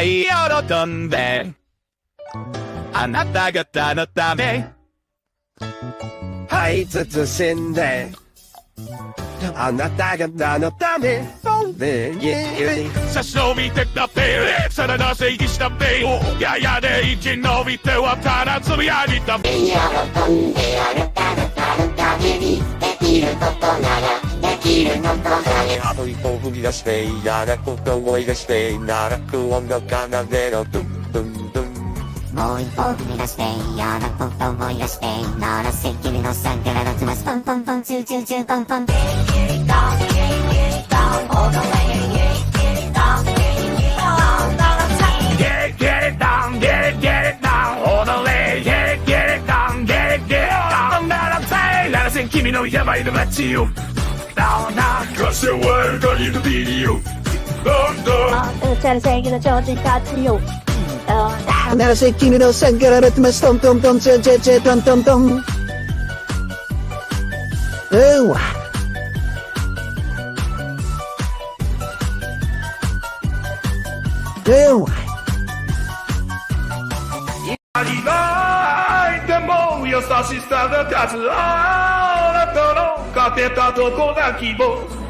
はい喜んであなた方のためはい、慎んで。あなた方のため、で、イェイ。差し伸びてたってさらな正義したってややで生き延びてはただつぶやいた喜んであなきるのとだよあと一歩踏み出して、嫌なこと思い出して、なら不安が奏でろ、ドゥンドゥンドゥン。もう一歩踏み出して嫌なこと思い出してならせ君のサンから立ちますポンポンポンチューチューチューポンポン Get it, get it down, get it, get it down all the way Get it, get it down, get it, get it down ならせいならせ君のやばいの街を Down, down, cross the world, got you to be you Down, down チャルセギの超人たちよ。ならせ君のさんかられてますトントントンチェチェチェのかけたとこが希望？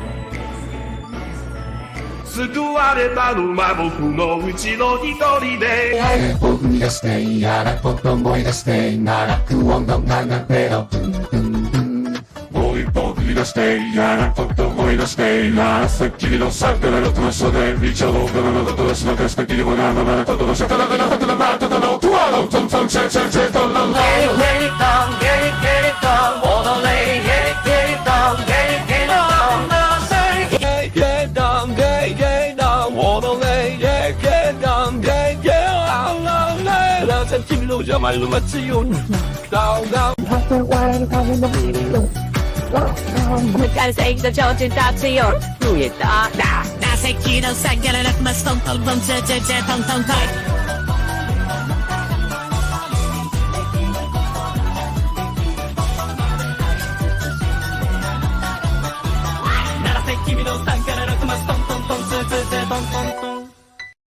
救われたのは僕のうちの一人で。歩踏み出して嫌なこと思い出してなら不安が奏でろ。もう一歩踏み出して嫌なこと思い出してならさっきのさからの楽しさで道を動画のことだしなかしたきりもなままなことのしゃたらかなはたらまたたのとわのトントンチェチェチェン sentirlo chiama innovazione. Down, down. Miktar sekte çok intasyon Nuyeta Da Da sekino sen gelen öpmez Ton ton ton çe çe çe ton ton ton